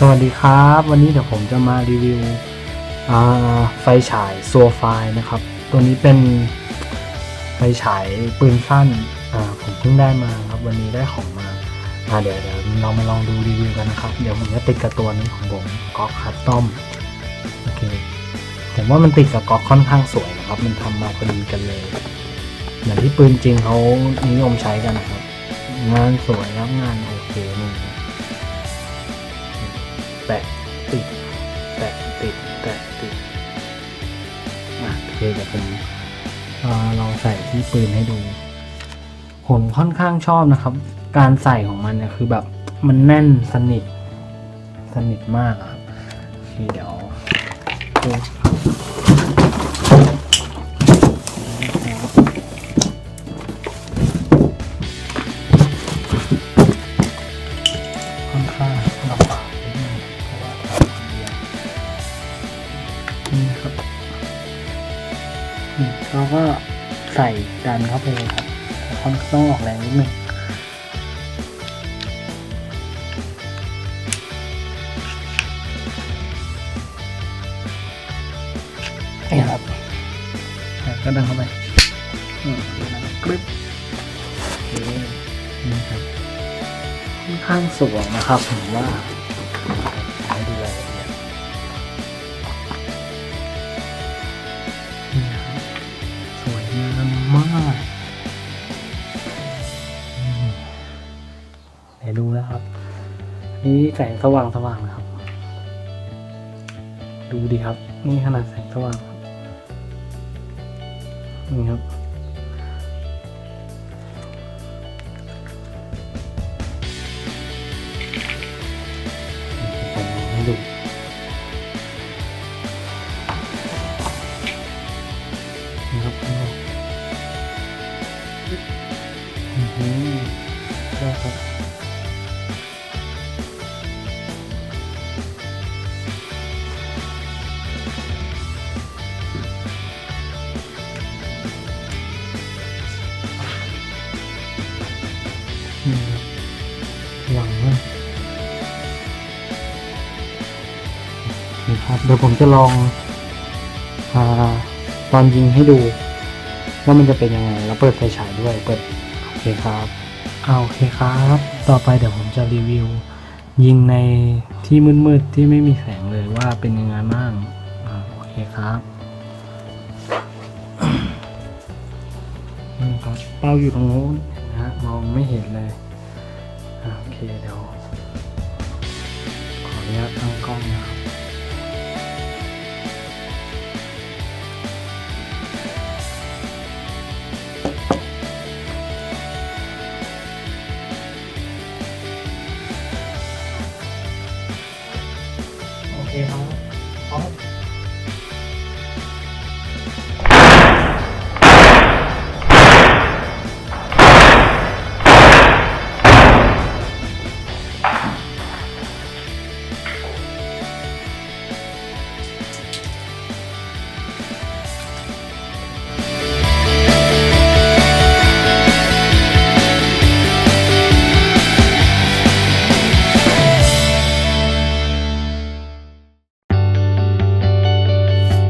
สวัสดีครับ วันนี้เดี๋ยวผมจะมารีวิวไฟฉายซัวไฟนะครับ ตัวนี้เป็นไฟฉายปืนสั้นผมเพิ่งได้มาครับวันนี้ได้ของมาาเดี๋ยวเดี๋ยวเรามาลองดูรีวิวกันนะครับ เดี๋ยวผมจะติดกับตัวนี้ของผมก๊อกคัสตอมโอเคผมว่ามันติดกับก๊อกค่อนข้างสวยนะครับ มันทำมาพอดีกันเลย เหมือนที่ปืนจริงเขานิยมใช้กันนะครับ งานสวยครับงานโอเคนี่ แตะติด แตะติด แตะติดอะโอเคเดี๋ยวผมเอ่อลองใส่ที่ปืนให้ดู ผมค่อนข้างชอบนะครับ การใส่ของมันเนี่ยคือแบบมันแน่นสนิท สนิทมากครับโอเคเดี๋ยวค่อนข้าง เราก็ใส่ดันเข้าไปเลยครับค่อนข้างต้องออกแรงนิดนึงนี่ครับแล้วก็ดันเข้าไปกริบนี่ครับค่อนข้างสวยนะครับผมว่า นี่แสงสว่างสว่างนะครับ ดูดีครับ นี่ขนาดแสงสว่างครับนี่ครับผมให้ดูนี่ครับข้างนอกอือหือได้ครับ ครับเดี๋ยวผมจะลองอาตอนยิงให้ดูว่ามันจะเป็นยังไง แล้วเปิดไฟฉายด้วยเปิดโอเคครับเอาโอเคครับ ต่อไปเดี๋ยวผมจะรีวิว ยิงในที่มืดๆที่ไม่มีแสงเลยว่าเป็นยังไงบ้างอ่าโอเคครับนี่ครับเป้าอยู่ตรงโน้นนะฮะมองไม่เห็นเลยอ่าโอเคเดี๋ยวขออนุญาตตั้งกล้องนะครับ Okay,